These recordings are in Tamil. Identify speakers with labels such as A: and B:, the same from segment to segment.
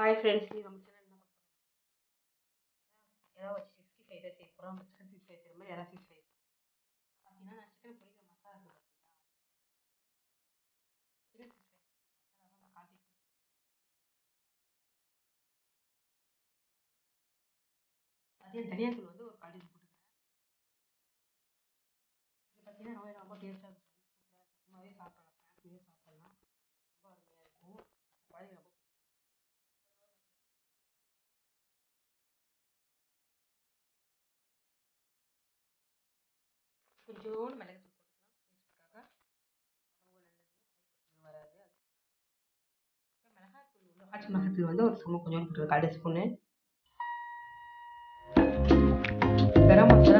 A: ஹாய் ஃப்ரெண்ட்ஸ் நம்ம சேனல் என்ன பார்க்க ஏதாவது வச்சு சிக்ஸ்டி ஃபைவ் தான் செய்ய போகிறோம் சிக்ஸ்டி ஃபைவ் செய்கிற மாதிரி எறா சிக்ஸ்டி ஃபைவ் பார்த்தீங்கன்னா நான் சிக்கன் பொரிக்கிற மசாலா இருக்குது பார்த்தீங்களா சிக்கன் சிக்ஸ்டி ஃபைவ் மசாலா தான் நான் கால் டீஸ்பூன் அதே தனியாத்தூள் வந்து ஒரு காட்டி போட்டுக்கிறேன். இது பார்த்தீங்கன்னா ரொம்ப டேஸ்ட்டாக இருக்கும் சூப்பராக சும்மாவே சாப்பிடலாம் ஸ்நாக்ஸ்லேயே சாப்பிடலாம். கொஞ்சோண்டு மிளகுத்தூள் போட்டுக்கலாம். டேஸ்ட்டுக்காக உடம்பு நல்லது வாய்ப்பு வராது. இப்போ மிளகாத்தூள் வந்து ஆச்சி மிளகாத்தூள் வந்து ஒரு சும்மா கொஞ்சோண்டு போட்டுருக்கேன் கால் ஸ்பூனு. கரம் மசாலா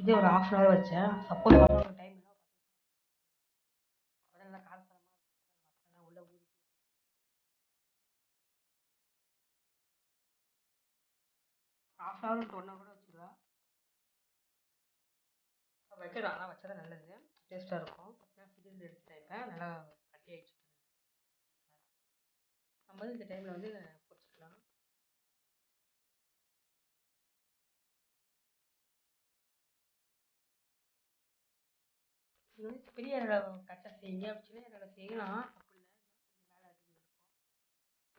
A: இது ஒரு ஹாஃப் அன் ஹவர் வச்சேன். சப்போஸ் ஒரு டைம் அப்போ நல்லா காரசாரமாக இருக்கும் மசாலா உள்ள ஊறி half an hour one hour கூட வச்சுக்கலாம் வைக்கலாம் ஆனால் வச்சா தான் நல்லது. டேஸ்ட்டாக இருக்கும். ஃப்ரிட்ஜில் எடுத்துட்டேன் இப்போ. நல்லா கட்டி ஆயிடுச்சு. நம்ம வந்து இந்த டைமில் வந்து இது வந்து பெரிய கரெக்டாக செய்யுங்க. அப்படி சின்ன இறால் செய்யலாம். அப்படி இல்லை கொஞ்சம் வேலை அது இருக்கும்.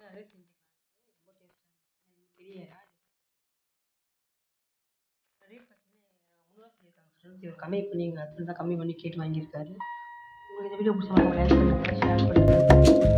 A: அதே செஞ்சுக்கலாம். இது ரொம்ப டேஸ்ட்டாக இருக்கும். இது பெரிய இறால் பார்த்தீங்கன்னா முந்நூறுவா சொல்லியிருக்காங்க ஃப்ரெண்ட்ஸ் இவர் கம்மி பண்ணி எங்கள் ஹஸ்பண்ட் தான் கம்மி பண்ணி கேட்டு வாங்கியிருக்காரு. உங்களுக்கு இந்த வீடியோ பிடிச்சவங்க லைக் பண்ணுங்கள் ஷேர் பண்ணுங்கள்